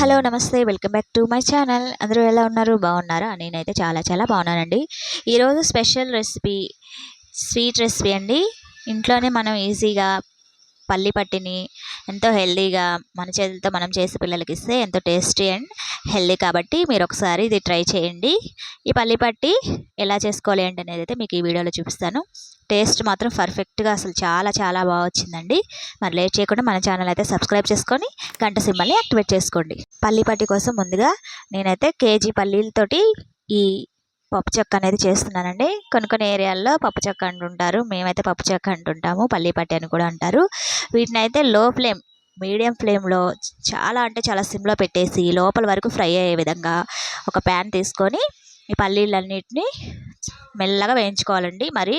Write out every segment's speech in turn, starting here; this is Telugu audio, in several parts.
హలో నమస్తే. Welcome back to my channel. అందరూ ఎలా ఉన్నారు? బాగున్నారా? నేనైతే చాలా చాలా బాగున్నానండి. ఈరోజు స్పెషల్ రెసిపీ స్వీట్ రెసిపీ అండి. ఇంట్లోనే మనం ఈజీగా పల్లి పట్టిని ఎంతో హెల్దీగా మన చేతులతో మనం చేసి పిల్లలకి ఇస్తే ఎంతో టేస్టీ అండ్ హెల్దీ కాబట్టి మీరు ఒకసారి ఇది ట్రై చేయండి. ఈ పల్లి పట్టి ఎలా చేసుకోవాలి ఏంటి అనేది అయితే మీకు ఈ వీడియోలో చూపిస్తాను. టేస్ట్ మాత్రం పర్ఫెక్ట్గా అసలు చాలా చాలా బాగా వచ్చిందండి. మరి లేట్ చేయకుండా మన ఛానల్ అయితే సబ్స్క్రైబ్ చేసుకొని గంట సింబల్ని యాక్టివేట్ చేసుకోండి. పల్లి పట్టి కోసం ముందుగా నేనైతే కేజీ పల్లీలతోటి ఈ పప్పు చెక్క అనేది చేస్తున్నానండి. కొన్ని కొన్ని ఏరియాల్లో పప్పు చెక్క అంటుంటారు. మేమైతే పప్పు చెక్క అంటుంటాము. పల్లి పట్టి అని కూడా అంటారు. వీటిని అయితే లో ఫ్లేమ్ మీడియం ఫ్లేమ్లో చాలా అంటే చాలా సిమ్లో పెట్టేసి లోపల వరకు ఫ్రై అయ్యే విధంగా ఒక ప్యాన్ తీసుకొని ఈ పల్లీలన్నిటిని మెల్లగా వేయించుకోవాలండి. మరి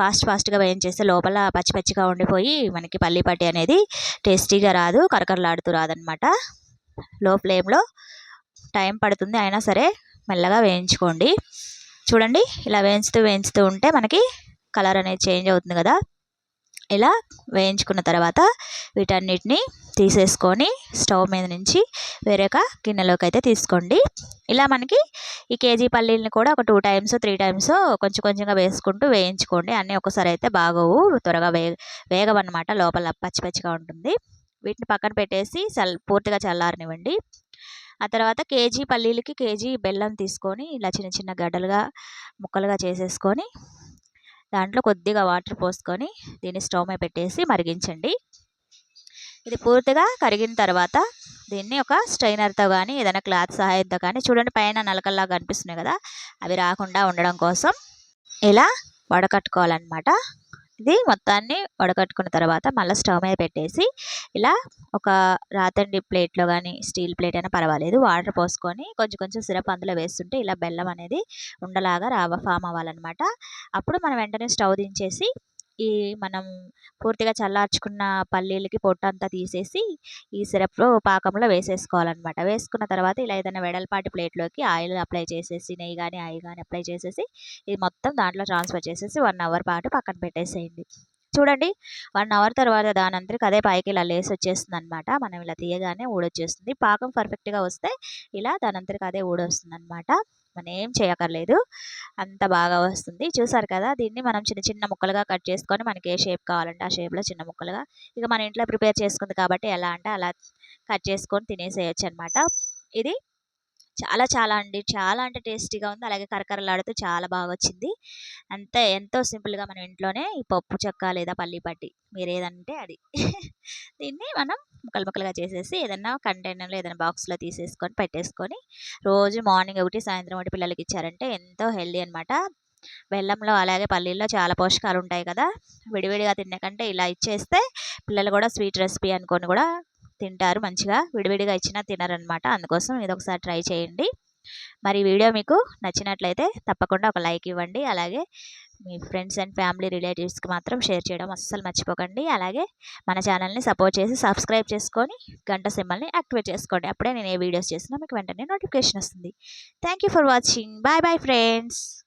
ఫాస్ట్ ఫాస్ట్గా వేయించేస్తే లోపల పచ్చి పచ్చిగా ఉండిపోయి మనకి పల్లి పట్టి అనేది టేస్టీగా రాదు కరకరలాడుతూ రాదనమాట లో ఫ్లేమ్లో టైం పడుతుంది అయినా సరే మెల్లగా వేయించుకోండి. చూడండి ఇలా వేయించుతూ వేయించుతూ ఉంటే మనకి కలర్ అనేది చేంజ్ అవుతుంది కదా. ఇలా వేయించుకున్న తర్వాత వీటన్నిటిని తీసేసుకొని స్టవ్ మీద నుంచి వేరొక గిన్నెలోకి అయితే తీసుకోండి. ఇలా మనకి ఈ కేజీ పల్లీలని కూడా ఒక టూ టైమ్స్ త్రీ టైమ్స్ కొంచెం కొంచెంగా వేసుకుంటూ వేయించుకోండి. అన్నీ ఒకసారి అయితే బాగోవు త్వరగా వే వేగవన్నమాట లోపల పచ్చి పచ్చిగా ఉంటుంది. వీటిని పక్కన పెట్టేసి చల్ పూర్తిగా చల్లారనివ్వండి. ఆ తర్వాత కేజీ పల్లీలకి కేజీ బెల్లం తీసుకొని ఇలా చిన్న చిన్న గడ్డలుగా ముక్కలుగా చేసేసుకొని దాంట్లో కొద్దిగా వాటర్ పోసుకొని దీన్ని స్టవ్ మీద పెట్టేసి మరిగించండి. ఇది పూర్తిగా కరిగిన తర్వాత దీన్ని ఒక స్ట్రైనర్తో కానీ ఏదైనా క్లాత్ సహాయంతో కానీ చూడండి పైన నలకల్లాగా కనిపిస్తున్నాయి కదా అవి రాకుండా ఉండడం కోసం ఇలా వడకట్టుకోవాలన్నమాట. ఇది మొత్తాన్ని వడకట్టుకున్న తర్వాత మళ్ళీ స్టవ్ మీద పెట్టేసి ఇలా ఒక రాతండి ప్లేట్లో కానీ స్టీల్ ప్లేట్ అయినా పర్వాలేదు. వాటర్ పోసుకొని కొంచెం కొంచెం సిరప్ అందులో వేస్తుంటే ఇలా బెల్లం అనేది ఉండలాగా రావ ఫామ్ అవ్వాలన్నమాట. అప్పుడు మనం వెంటనే స్టవ్ దించేసి ఈ మనం పూర్తిగా చల్లార్చుకున్న పల్లీలకి పొట్టు అంతా తీసేసి ఈ సిరప్లో పాకంలో వేసేసుకోవాలన్నమాట. వేసుకున్న తర్వాత ఇలా ఏదైనా వెడల్పాటి ప్లేట్లోకి ఆయిల్ అప్లై చేసేసి నెయ్యి కానీ ఆయిల్ కానీ అప్లై చేసేసి ఇది మొత్తం దాంట్లో ట్రాన్స్ఫర్ చేసేసి వన్ అవర్ పాటు పక్కన పెట్టేసేయండి. చూడండి వన్ అవర్ తర్వాత దాని అంతరికి అదే పైకి ఇలా లేసి వచ్చేస్తుంది అనమాట మనం ఇలా తీయగానే ఊడొచ్చేస్తుంది. పాకం పర్ఫెక్ట్గా వస్తే ఇలా దాని అంతరికి అదే ఊడొస్తుంది అనమాట మనం ఏం చేయక్కర్లేదు. అంత బాగా వస్తుంది. చూసారు కదా దీన్ని మనం చిన్న చిన్న ముక్కలుగా కట్ చేసుకొని మనకి ఏ షేప్ కావాలంటే ఆ షేప్లో చిన్న ముక్కలుగా ఇక మన ఇంట్లో ప్రిపేర్ చేసుకుంది కాబట్టి ఎలా అంటే అలా కట్ చేసుకొని తినేసేయచ్చు అనమాట ఇది చాలా చాలా అండి. చాలా అంటే టేస్టీగా ఉంది. అలాగే కరకరలాడుతూ చాలా బాగా వచ్చింది. అంతే ఎంతో సింపుల్గా మనం ఇంట్లోనే ఈ పప్పు చెక్క లేదా పల్లి పట్టి మీరు ఏదంటే అది. దీన్ని మనం ముక్కలు ముక్కలుగా చేసేసి ఏదైనా కంటైనర్లో ఏదైనా బాక్స్లో తీసేసుకొని పెట్టేసుకొని రోజు మార్నింగ్ ఒకటి సాయంత్రం ఒకటి పిల్లలకి ఇచ్చారంటే ఎంతో హెల్దీ అనమాట బెల్లంలో అలాగే పల్లీల్లో చాలా పోషకాలు ఉంటాయి కదా. విడివిడిగా తినే కంటే ఇలా ఇచ్చేస్తే పిల్లలు కూడా స్వీట్ రెసిపీ అనుకొని కూడా తింటారు మంచిగా విడివిడిగా ఇచ్చినా తినరనమాట. అందుకోసం ఇది ఒకసారి ట్రై చేయండి. మరి వీడియో మీకు నచ్చినట్లయితే తప్పకుండా ఒక లైక్ ఇవ్వండి. అలాగే మీ ఫ్రెండ్స్ అండ్ ఫ్యామిలీ రిలేటివ్స్కి మాత్రం షేర్ చేయడం అస్సలు మర్చిపోకండి. అలాగే మన ఛానల్ని సపోర్ట్ చేసి సబ్స్క్రైబ్ చేసుకొని గంట సింబల్ని యాక్టివేట్ చేసుకోండి. అప్పుడే నేను ఏ వీడియోస్ చేసినా మీకు వెంటనే నోటిఫికేషన్ వస్తుంది. Thank for watching. Bye bye friends.